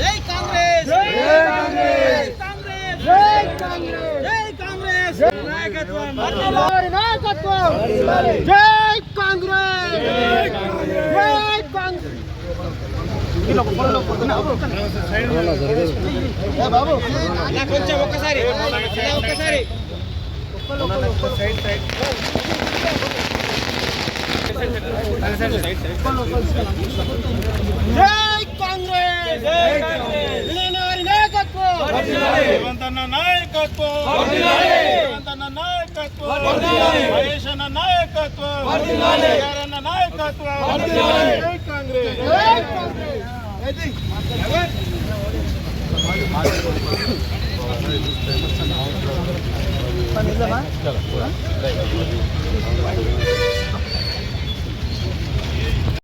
జై కాంగ్రెస్! జై కాంగ్రెస్! జై కాంగ్రెస్! జై కాంగ్రెస్! జై కాంగ్రెస్! జై కాంగ్రెస్! కొంచెం ఒక్కసారి. ఒక్కసారి. సైడ్ సైడ్ నాయకత్వం రేవంతన్న నాయకత్వం. రేవంతన్న నాయకత్వం. మహేష్ అన్న నాయకత్వం. కేఆర్ అన్న నాయకత్వం. జై కాంగ్రెస్. జై కాంగ్రెస్.